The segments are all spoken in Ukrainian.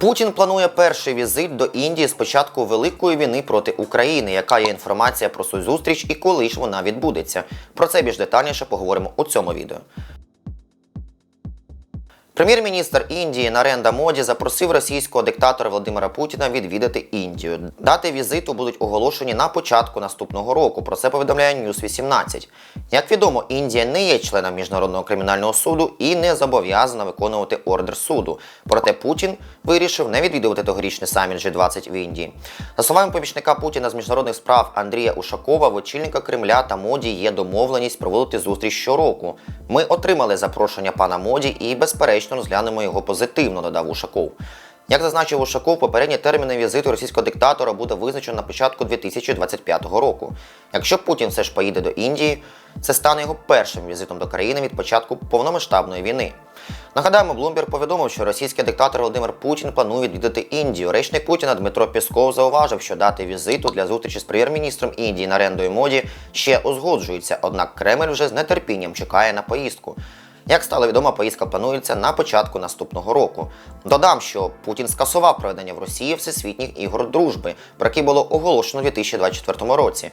Путін планує перший візит до Індії з початку великої війни проти України. Яка є інформація про цю зустріч і коли ж вона відбудеться? Про це більш детальніше поговоримо у цьому відео. Прем'єр-міністр Індії Наренда Моді запросив російського диктатора Володимира Путіна відвідати Індію. Дати візиту будуть оголошені на початку наступного року. Про це повідомляє News 18. Як відомо, Індія не є членом міжнародного кримінального суду і не зобов'язана виконувати ордер суду. Проте Путін вирішив не відвідувати тогорічний саміт G20 в Індії. За словами помічника Путіна з міжнародних справ Андрія Ушакова, в очільника Кремля та Моді є домовленість проводити зустріч щороку. Ми отримали запрошення пана Моді і, безперечно, розглянемо його позитивно, додав Ушаков. Як зазначив Ушаков, попередні терміни візиту російського диктатора буде визначено на початку 2025 року. Якщо Путін все ж поїде до Індії, це стане його першим візитом до країни від початку повномасштабної війни. Нагадаємо, Блумберг повідомив, що російський диктатор Володимир Путін планує відвідати Індію. Речник Путіна Дмитро Пісков зауважив, що дати візиту для зустрічі з прем'єр-міністром Індії Нарендою Моді ще узгоджуються, однак Кремль вже з нетерпінням чекає на поїздку. Як стало відомо, поїздка планується на початку наступного року. Додам, що Путін скасував проведення в Росії всесвітніх ігор дружби, про які було оголошено у 2024 році.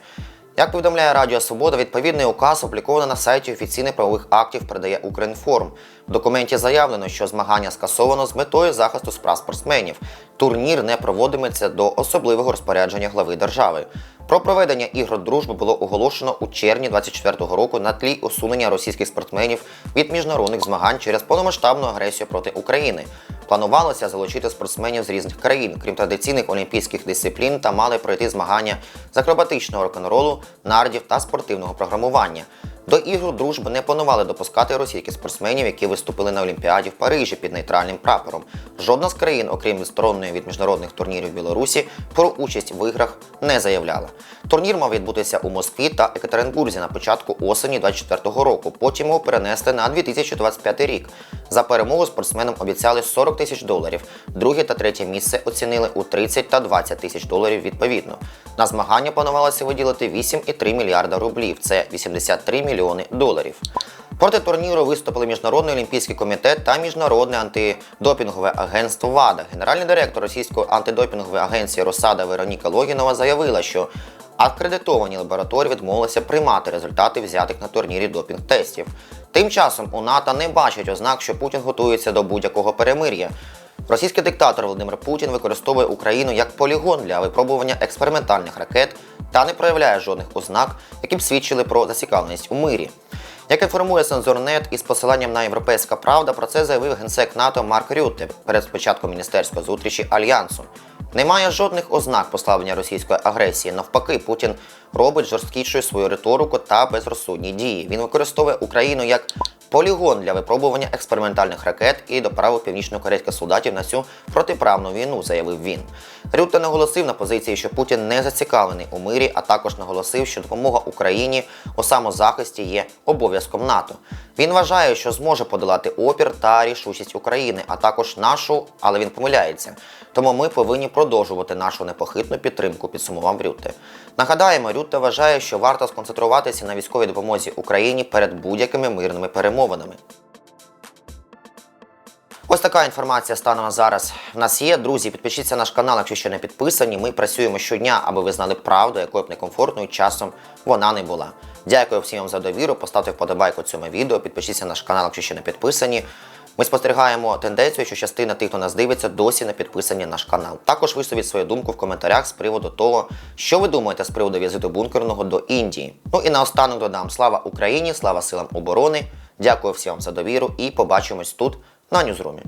Як повідомляє Радіо Свобода, відповідний указ опубліковано на сайті офіційних правових актів передає Укрінформ. В документі заявлено, що змагання скасовано з метою захисту справ спортсменів. Турнір не проводиметься до особливого розпорядження глави держави. Про проведення ігор дружби було оголошено у червні 24-го року на тлі усунення російських спортсменів від міжнародних змагань через повномасштабну агресію проти України. Планувалося залучити спортсменів з різних країн, крім традиційних олімпійських дисциплін, та мали пройти змагання з акробатичного рок-н-ролу, нардів та спортивного програмування. До ігор дружби не планували допускати російських спортсменів, які виступили на Олімпіаді в Парижі під нейтральним прапором. Жодна з країн, окрім відсторонної від міжнародних турнірів Білорусі, про участь в іграх не заявляла. Турнір мав відбутися у Москві та Екатеринбурзі на початку осені 24-го року. Потім його перенесли на 2025 рік. За перемогу спортсменам обіцяли 40 тисяч доларів. Друге та третє місце оцінили у 30 та 20 тисяч доларів відповідно. На змагання планувалося виділити 8,3 мільярда рублів. Це 83 мільйони доларів. Проти турніру виступили Міжнародний олімпійський комітет та Міжнародне антидопінгове агентство ВАДА. Генеральний директор російської антидопінгової агенції Росада Вероніка Логінова заявила, що акредитовані лабораторії відмовилися приймати результати взятих на турнірі допінг-тестів. Тим часом у НАТО не бачать ознак, що Путін готується до будь-якого перемир'я. Російський диктатор Володимир Путін використовує Україну як полігон для випробування експериментальних ракет та не проявляє жодних ознак, які б свідчили про зацікавленість у мирі. Як інформує Сензорнет із посиланням на Європейська Правда, про це заявив генсек НАТО Марк Рютте перед початком міністерської зустрічі Альянсу. Немає жодних ознак послаблення російської агресії. Навпаки, Путін робить жорсткішою свою риторику та безрозсудні дії. Він використовує Україну як полігон для випробування експериментальних ракет і доправив північно-корейських солдатів на цю протиправну війну, заявив він. Рютте наголосив на позиції, що Путін не зацікавлений у мирі, а також наголосив, що допомога Україні у самозахисті є обов'язком НАТО. Він вважає, що зможе подолати опір та рішучість України, а також нашу, але він помиляється. Тому ми повинні продовжувати нашу непохитну підтримку, підсумував Рютте. Нагадаємо, Рютте вважає, що варто сконцентруватися на військовій допомозі Україні перед будь-якими мирними перемовинами. Ось така інформація станом на зараз. В нас є. Друзі, підпишіться на наш канал, якщо ще не підписані. Ми працюємо щодня, аби ви знали правду, якою б некомфортною часом вона не була. Дякую всім вам за довіру. Поставте вподобайку цьому відео, підпишіться на наш канал, якщо ще не підписані. Ми спостерігаємо тенденцію, що частина тих, хто нас дивиться, досі не підписані на наш канал. Також висловіть свою думку в коментарях з приводу того, що ви думаєте з приводу візиту бункерного до Індії. Ну і наостанок додам слава Україні, слава силам оборони. Дякую всім за довіру і побачимось тут на Ньюзрумі.